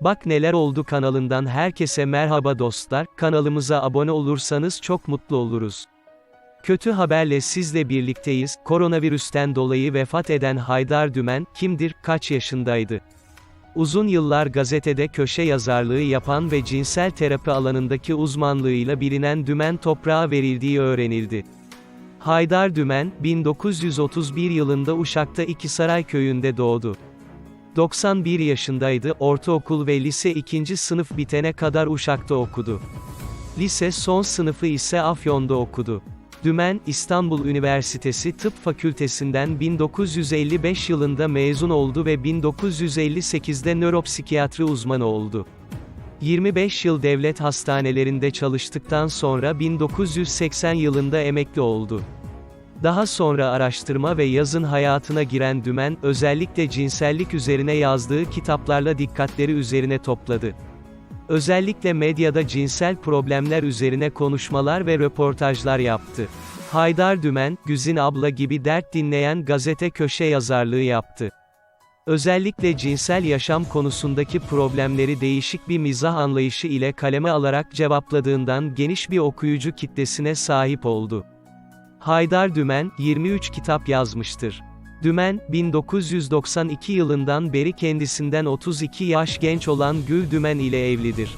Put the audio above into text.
Bak Neler Oldu kanalından herkese merhaba dostlar, kanalımıza abone olursanız çok mutlu oluruz. Kötü haberle sizle birlikteyiz, koronavirüsten dolayı vefat eden Haydar Dümen, kimdir, kaç yaşındaydı? Uzun yıllar gazetede köşe yazarlığı yapan ve cinsel terapi alanındaki uzmanlığıyla bilinen Dümen toprağa verildiği öğrenildi. Haydar Dümen, 1931 yılında Uşak'ta İkisaray köyünde doğdu. 91 yaşındaydı, ortaokul ve lise 2. sınıf bitene kadar Uşak'ta okudu. Lise son sınıfı ise Afyon'da okudu. Dümen, İstanbul Üniversitesi Tıp Fakültesinden 1955 yılında mezun oldu ve 1958'de nöropsikiyatri uzmanı oldu. 25 yıl devlet hastanelerinde çalıştıktan sonra 1980 yılında emekli oldu. Daha sonra araştırma ve yazın hayatına giren Dümen, özellikle cinsellik üzerine yazdığı kitaplarla dikkatleri üzerine topladı. Özellikle medyada cinsel problemler üzerine konuşmalar ve röportajlar yaptı. Haydar Dümen, Güzin abla gibi dert dinleyen gazete köşe yazarlığı yaptı. Özellikle cinsel yaşam konusundaki problemleri değişik bir mizah anlayışı ile kaleme alarak cevapladığından geniş bir okuyucu kitlesine sahip oldu. Haydar Dümen, 23 kitap yazmıştır. Dümen, 1992 yılından beri kendisinden 32 yaş genç olan Gül Dümen ile evlidir.